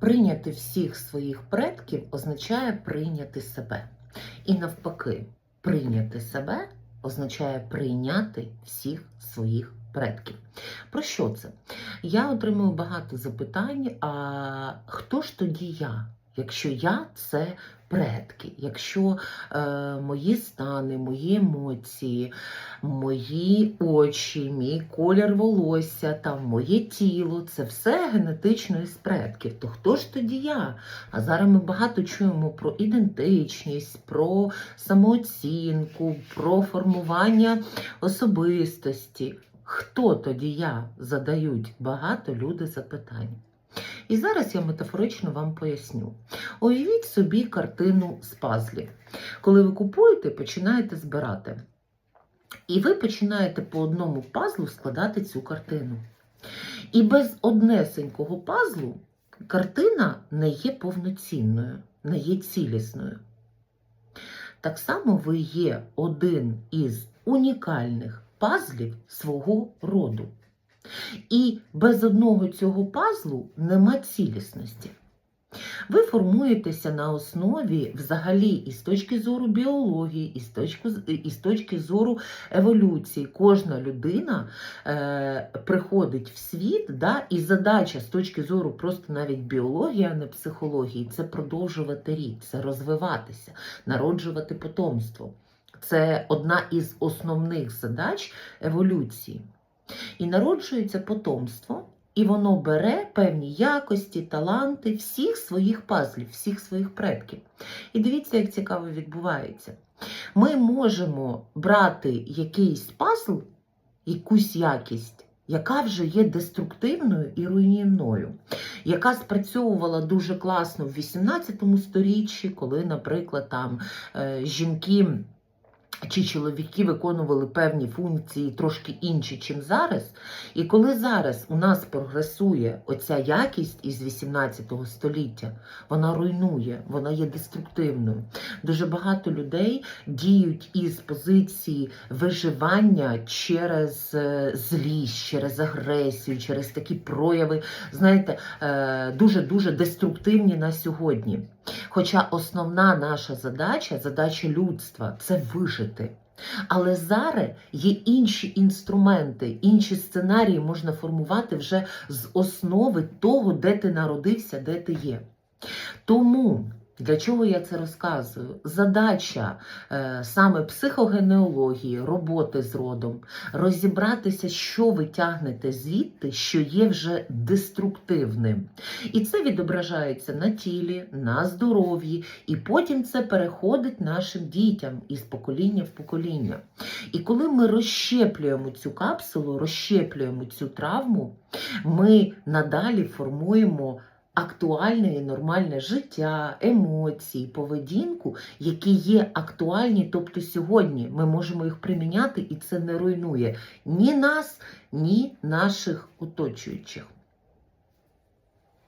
Прийняти всіх своїх предків означає прийняти себе. І навпаки, прийняти себе означає прийняти всіх своїх предків. Про що це? Я отримую багато запитань: а хто ж тоді я? Якщо я це предки, якщо е, мої стани, мої емоції, мої очі, мій колір волосся, там, моє тіло це все генетично із предків, то хто ж тоді я? А зараз ми багато чуємо про ідентичність, про самооцінку, про формування особистості. Хто тоді я? Задають багато люди запитань. І зараз я метафорично вам поясню. Уявіть собі картину з пазлів. Коли ви купуєте, починаєте збирати. І ви починаєте по одному пазлу складати цю картину. І без однесенького пазлу картина не є повноцінною, не є цілісною. Так само ви є один із унікальних пазлів свого роду. І без одного цього пазлу нема цілісності. Ви формуєтеся на основі взагалі і з точки зору біології, і з точки, і з точки зору еволюції. Кожна людина е, приходить в світ, да, і задача з точки зору просто навіть біології, а не психології це продовжувати рід, це розвиватися, народжувати потомство. Це одна із основних задач еволюції. І народжується потомство, і воно бере певні якості, таланти всіх своїх пазлів, всіх своїх предків. І дивіться, як цікаво відбувається. Ми можемо брати якийсь пазл, якусь якість. Яка вже є деструктивною і руйнівною, яка спрацьовувала дуже класно в 18 сторіччі, коли, наприклад, там е, жінки чи чоловіки виконували певні функції трошки інші, чим зараз. І коли зараз у нас прогресує оця якість із 18 століття, вона руйнує, вона є деструктивною. Дуже багато людей діють із позиції виживання через е, злість, через агресію, через такі прояви, знаєте, дуже-дуже деструктивні на сьогодні. Хоча основна наша задача, задача людства це вижити. Але зараз є інші інструменти, інші сценарії можна формувати вже з основи того, де ти народився, де ти є. Тому. Для чого я це розказую? Задача е, саме психогенеології, роботи з родом, розібратися, що ви тягнете звідти, що є вже деструктивним. І це відображається на тілі, на здоров'ї, і потім це переходить нашим дітям із покоління в покоління. І коли ми розщеплюємо цю капсулу, розщеплюємо цю травму, ми надалі формуємо актуальне і нормальне життя, емоції, поведінку, які є актуальні, тобто сьогодні ми можемо їх приміняти, і це не руйнує ні нас, ні наших оточуючих.